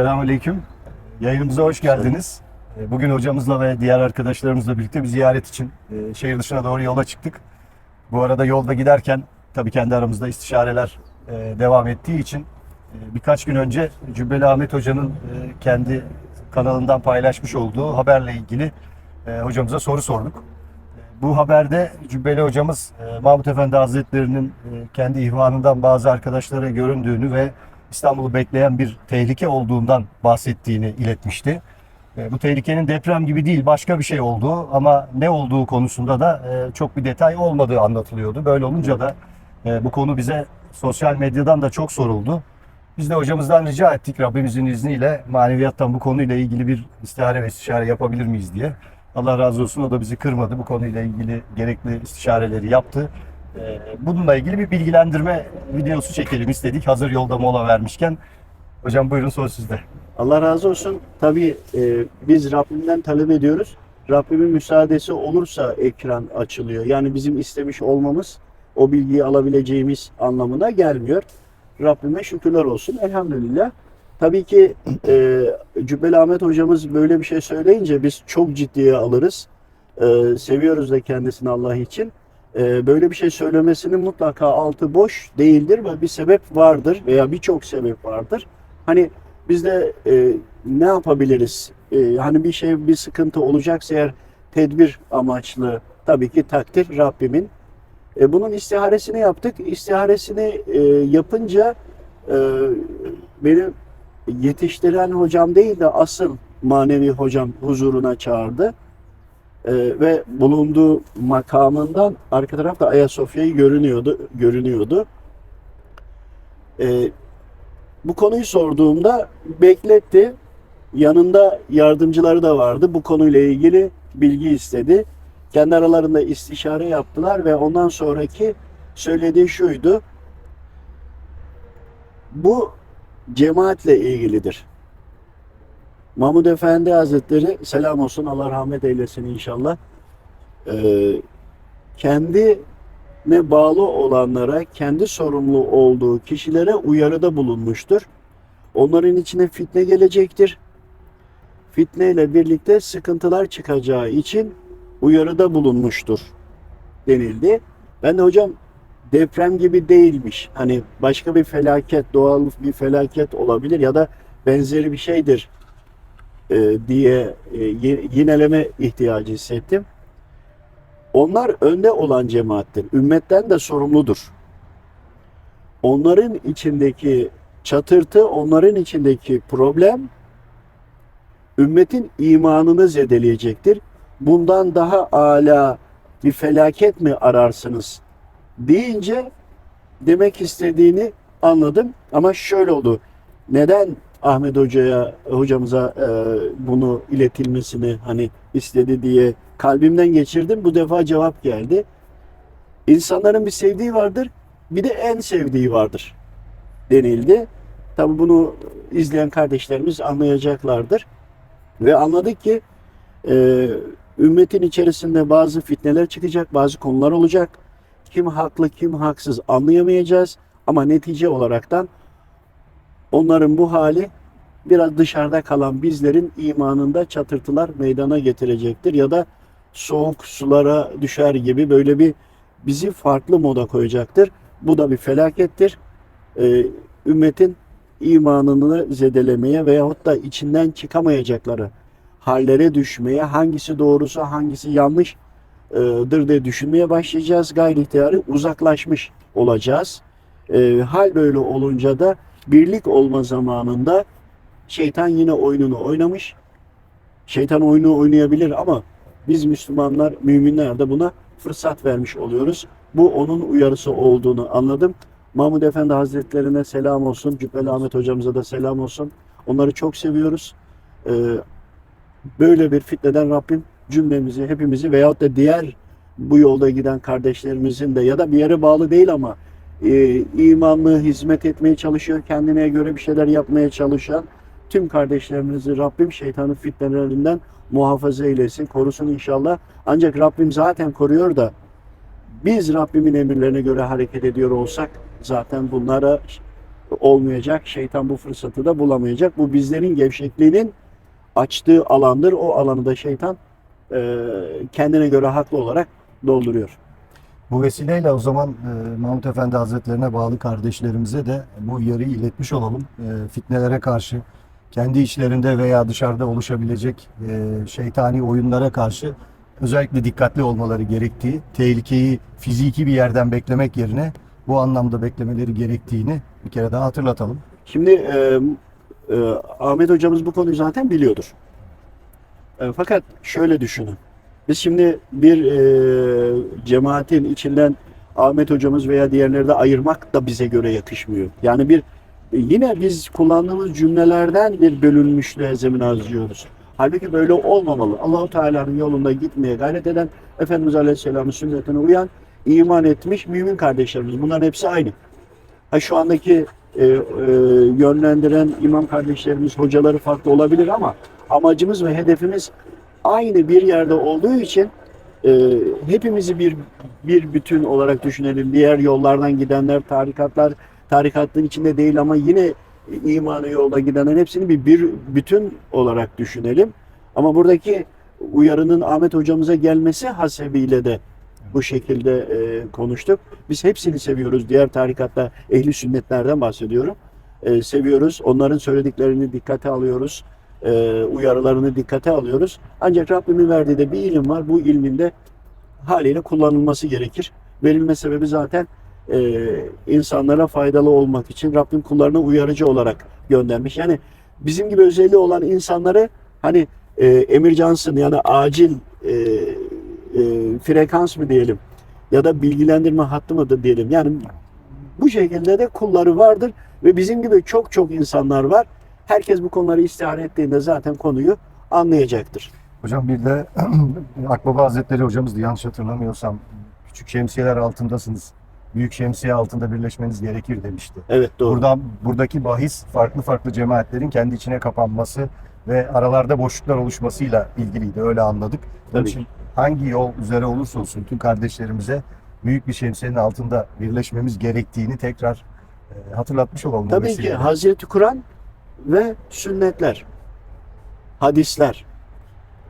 Selamünaleyküm. Yayınımıza hoş geldiniz. Bugün hocamızla ve diğer arkadaşlarımızla birlikte bir ziyaret için e, şehir dışına doğru yola çıktık. Bu arada yolda giderken tabii kendi aramızda istişareler e, devam ettiği için e, birkaç gün önce Cübbeli Ahmet Hoca'nın kendi kanalından paylaşmış olduğu haberle ilgili hocamıza soru sorduk. Bu haberde Cübbeli hocamız Mahmut Efendi Hazretleri'nin kendi ihvanından bazı arkadaşlara göründüğünü ve İstanbul'u bekleyen bir tehlike olduğundan bahsettiğini iletmişti. E, Bu tehlikenin deprem gibi değil başka bir şey olduğu ama ne olduğu konusunda da e, çok bir detay olmadığı anlatılıyordu. Böyle olunca da e, bu konu bize sosyal medyadan da çok soruldu. Biz de hocamızdan rica ettik Rabbimizin izniyle maneviyattan bu konuyla ilgili bir istihare ve istişare yapabilir miyiz diye. Allah razı olsun o da bizi kırmadı. Bu konuyla ilgili gerekli istişareleri yaptı. Ee, Bununla ilgili bir bilgilendirme videosu çekelim istedik. Hazır yolda mola vermişken. Hocam buyurun söz sizde. Allah razı olsun. Tabii e, biz Rabbimden talep ediyoruz. Rabbimin müsaadesi olursa ekran açılıyor. Yani bizim istemiş olmamız o bilgiyi alabileceğimiz anlamına gelmiyor. Rabbime şükürler olsun. Elhamdülillah. Tabii ki e, Cübbeli Ahmet hocamız böyle bir şey söyleyince biz çok ciddiye alırız. E, seviyoruz da kendisini Allah için. E, böyle bir şey söylemesinin mutlaka altı boş değildir ve bir sebep vardır veya birçok sebep vardır. Hani biz de e, ne yapabiliriz? E, hani bir şey bir sıkıntı olacaksa eğer tedbir amaçlı tabii ki takdir Rabbimin. E, bunun istiharesini yaptık. İstiharesini e, yapınca e, benim yetiştiren hocam değil de asıl manevi hocam huzuruna çağırdı. E, ve bulunduğu makamından arka tarafta Ayasofya'yı görünüyordu. görünüyordu. E, bu konuyu sorduğumda bekletti. Yanında yardımcıları da vardı. Bu konuyla ilgili bilgi istedi. Kendi aralarında istişare yaptılar ve ondan sonraki söylediği şuydu. Bu cemaatle ilgilidir. Mahmud Efendi Hazretleri selam olsun Allah rahmet eylesin inşallah. Ee, kendine bağlı olanlara, kendi sorumlu olduğu kişilere uyarıda bulunmuştur. Onların içine fitne gelecektir. Fitne ile birlikte sıkıntılar çıkacağı için uyarıda bulunmuştur denildi. Ben de hocam deprem gibi değilmiş. Hani başka bir felaket, doğal bir felaket olabilir ya da benzeri bir şeydir e, diye e, yineleme ihtiyacı hissettim. Onlar önde olan cemaattir. Ümmetten de sorumludur. Onların içindeki çatırtı, onların içindeki problem ümmetin imanını zedeleyecektir. Bundan daha âlâ bir felaket mi ararsınız deyince demek istediğini anladım. Ama şöyle oldu. Neden Ahmet Hoca'ya, hocamıza e, bunu iletilmesini hani istedi diye kalbimden geçirdim. Bu defa cevap geldi. İnsanların bir sevdiği vardır, bir de en sevdiği vardır denildi. Tabi bunu izleyen kardeşlerimiz anlayacaklardır. Ve anladık ki e, ümmetin içerisinde bazı fitneler çıkacak, bazı konular olacak. Kim haklı, kim haksız anlayamayacağız. Ama netice olaraktan onların bu hali biraz dışarıda kalan bizlerin imanında çatırtılar meydana getirecektir. Ya da soğuk sulara düşer gibi böyle bir bizi farklı moda koyacaktır. Bu da bir felakettir. Ee, ümmetin imanını zedelemeye veyahut da içinden çıkamayacakları hallere düşmeye, hangisi doğrusu hangisi yanlışdır diye düşünmeye başlayacağız. Gayri ihtiyarı uzaklaşmış olacağız. Ee, hal böyle olunca da birlik olma zamanında şeytan yine oyununu oynamış. Şeytan oyunu oynayabilir ama biz Müslümanlar, müminler de buna fırsat vermiş oluyoruz. Bu onun uyarısı olduğunu anladım. Mahmud Efendi Hazretlerine selam olsun. Cübbeli Ahmet hocamıza da selam olsun. Onları çok seviyoruz. Ee, böyle bir fitneden Rabbim cümlemizi, hepimizi veyahut da diğer bu yolda giden kardeşlerimizin de ya da bir yere bağlı değil ama e, imanlı hizmet etmeye çalışıyor, kendine göre bir şeyler yapmaya çalışan tüm kardeşlerimizi Rabbim şeytanın fitnelerinden muhafaza eylesin, korusun inşallah. Ancak Rabbim zaten koruyor da biz Rabbimin emirlerine göre hareket ediyor olsak zaten bunlara olmayacak. Şeytan bu fırsatı da bulamayacak. Bu bizlerin gevşekliğinin açtığı alandır. O alanı da şeytan e, kendine göre haklı olarak dolduruyor. Bu vesileyle o zaman e, Mahmut Efendi Hazretlerine bağlı kardeşlerimize de bu uyarıyı iletmiş olalım. E, fitnelere karşı, kendi içlerinde veya dışarıda oluşabilecek e, şeytani oyunlara karşı özellikle dikkatli olmaları gerektiği, tehlikeyi fiziki bir yerden beklemek yerine bu anlamda beklemeleri gerektiğini bir kere daha hatırlatalım. Şimdi e, e, Ahmet hocamız bu konuyu zaten biliyordur. E, fakat şöyle düşünün. Biz şimdi bir e, cemaatin içinden Ahmet hocamız veya diğerleri de ayırmak da bize göre yakışmıyor. Yani bir yine biz kullandığımız cümlelerden bir bölünmüşlüğe zemin harcıyoruz. Halbuki böyle olmamalı. Allahu Teala'nın yolunda gitmeye gayret eden Efendimiz Aleyhisselam'ın sünnetine uyan, iman etmiş mümin kardeşlerimiz. Bunların hepsi aynı. Ha şu andaki e, e, yönlendiren imam kardeşlerimiz, hocaları farklı olabilir ama amacımız ve hedefimiz aynı bir yerde olduğu için e, hepimizi bir bir bütün olarak düşünelim. Diğer yollardan gidenler, tarikatlar, tarikatın içinde değil ama yine imanı yolda gidenlerin hepsini bir, bir bütün olarak düşünelim. Ama buradaki uyarının Ahmet hocamıza gelmesi hasebiyle de bu şekilde e, konuştuk. Biz hepsini seviyoruz. Diğer tarikatta ehli sünnetlerden bahsediyorum. E, seviyoruz. Onların söylediklerini dikkate alıyoruz. E, uyarılarını dikkate alıyoruz. Ancak Rabbimin verdiği de bir ilim var. Bu ilmin de haliyle kullanılması gerekir. Verilme sebebi zaten e, insanlara faydalı olmak için Rabbim kullarına uyarıcı olarak göndermiş. Yani bizim gibi özelliği olan insanları hani e, Emir yani acil e, e, frekans mı diyelim ya da bilgilendirme hattı mıdır diyelim. Yani bu şekilde de kulları vardır ve bizim gibi çok çok insanlar var. Herkes bu konuları istihare ettiğinde zaten konuyu anlayacaktır. Hocam bir de Akbaba Hazretleri hocamızdı yanlış hatırlamıyorsam. Küçük şemsiyeler altındasınız. Büyük şemsiye altında birleşmeniz gerekir demişti. Evet doğru. Buradan buradaki bahis farklı farklı cemaatlerin kendi içine kapanması ve aralarda boşluklar oluşmasıyla ilgiliydi. Öyle anladık. Tabii. için hangi yol üzere olursa olsun tüm kardeşlerimize büyük bir şemsiyenin altında birleşmemiz gerektiğini tekrar e, hatırlatmış olalım. Tabii ki. Hazreti Kur'an ve sünnetler, hadisler.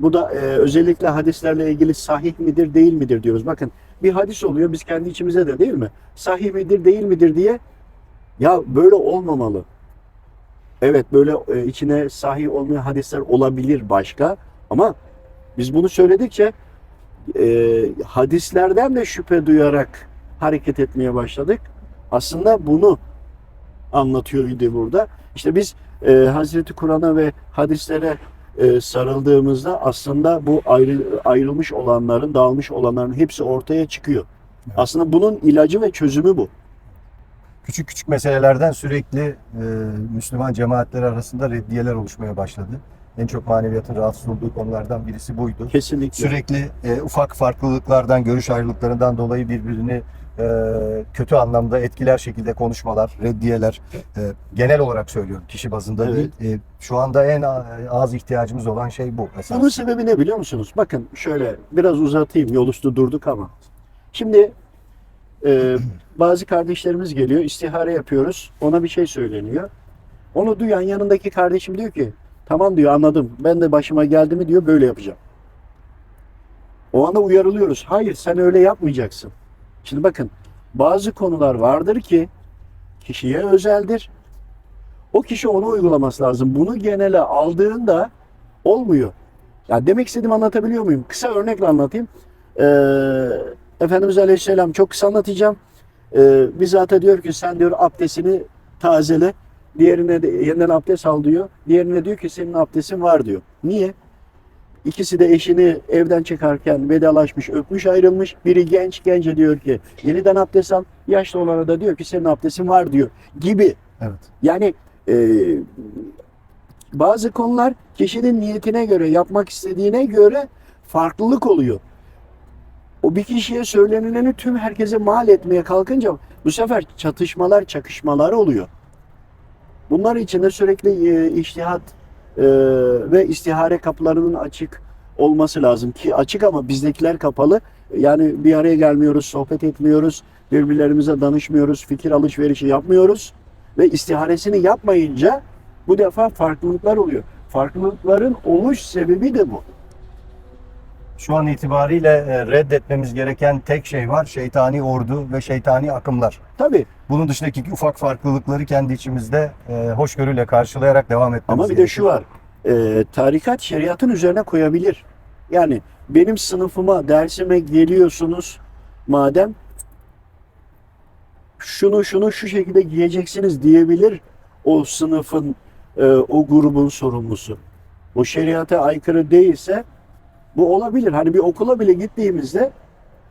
Bu da e, özellikle hadislerle ilgili sahih midir değil midir diyoruz. Bakın bir hadis oluyor biz kendi içimize de değil mi? Sahih midir değil midir diye ya böyle olmamalı. Evet böyle e, içine sahih olmayan hadisler olabilir başka ama biz bunu söyledikçe e, hadislerden de şüphe duyarak hareket etmeye başladık. Aslında bunu anlatıyor idi burada. İşte biz e, Hazreti Kur'an'a ve hadislere e, sarıldığımızda aslında bu ayrı, ayrılmış olanların, dağılmış olanların hepsi ortaya çıkıyor. Evet. Aslında bunun ilacı ve çözümü bu. küçük küçük meselelerden sürekli e, Müslüman cemaatler arasında reddiyeler oluşmaya başladı. En çok maneviyatın rahatsız olduğu konulardan birisi buydu. Kesinlikle. Sürekli e, ufak farklılıklardan, görüş ayrılıklarından dolayı birbirini e, kötü anlamda etkiler şekilde konuşmalar, reddiyeler e, genel olarak söylüyorum kişi bazında Evet. değil. E, şu anda en az ihtiyacımız olan şey bu esas. Bunun sebebi ne biliyor musunuz? Bakın şöyle biraz uzatayım yol üstü durduk ama. Şimdi e, bazı kardeşlerimiz geliyor istihare yapıyoruz ona bir şey söyleniyor. Onu duyan yanındaki kardeşim diyor ki tamam diyor anladım ben de başıma geldi mi diyor böyle yapacağım. O anda uyarılıyoruz. Hayır sen öyle yapmayacaksın. Şimdi bakın bazı konular vardır ki kişiye özeldir. O kişi onu uygulaması lazım. Bunu genele aldığında olmuyor. Ya demek istediğimi anlatabiliyor muyum? Kısa örnekle anlatayım. Ee, Efendimiz Aleyhisselam çok kısa anlatacağım. Ee, bizzat diyor ki sen diyor abdestini tazele. Diğerine de yeniden abdest al diyor. Diğerine diyor ki senin abdestin var diyor. Niye? İkisi de eşini evden çıkarken vedalaşmış, öpmüş, ayrılmış. Biri genç, gence diyor ki yeniden abdest al. Yaşlı olana da diyor ki senin abdestin var diyor. Gibi. Evet. Yani e, bazı konular kişinin niyetine göre, yapmak istediğine göre farklılık oluyor. O bir kişiye söylenileni tüm herkese mal etmeye kalkınca bu sefer çatışmalar, çakışmalar oluyor. Bunlar için de sürekli e, içtihat e, ve istihare kapılarının açık olması lazım ki açık ama bizdekiler kapalı. Yani bir araya gelmiyoruz, sohbet etmiyoruz, birbirlerimize danışmıyoruz, fikir alışverişi yapmıyoruz ve istiharesini yapmayınca bu defa farklılıklar oluyor. Farklılıkların oluş sebebi de bu. Şu an itibariyle e, reddetmemiz gereken tek şey var. Şeytani ordu ve şeytani akımlar. Tabii Bunun dışındaki ufak farklılıkları kendi içimizde e, hoşgörüyle karşılayarak devam etmemiz Ama bir de şu var. e, tarikat şeriatın üzerine koyabilir. Yani benim sınıfıma, dersime geliyorsunuz madem şunu şunu şu şekilde giyeceksiniz diyebilir o sınıfın, e, o grubun sorumlusu. O şeriata aykırı değilse bu olabilir. Hani bir okula bile gittiğimizde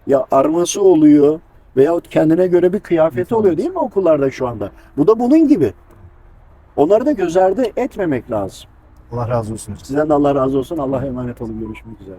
ya arması oluyor veyahut kendine göre bir kıyafeti oluyor değil mi okullarda şu anda? Bu da bunun gibi. Onları da göz ardı etmemek lazım. Allah razı olsun. Sizden de Allah razı olsun. Allah'a emanet olun. Görüşmek üzere.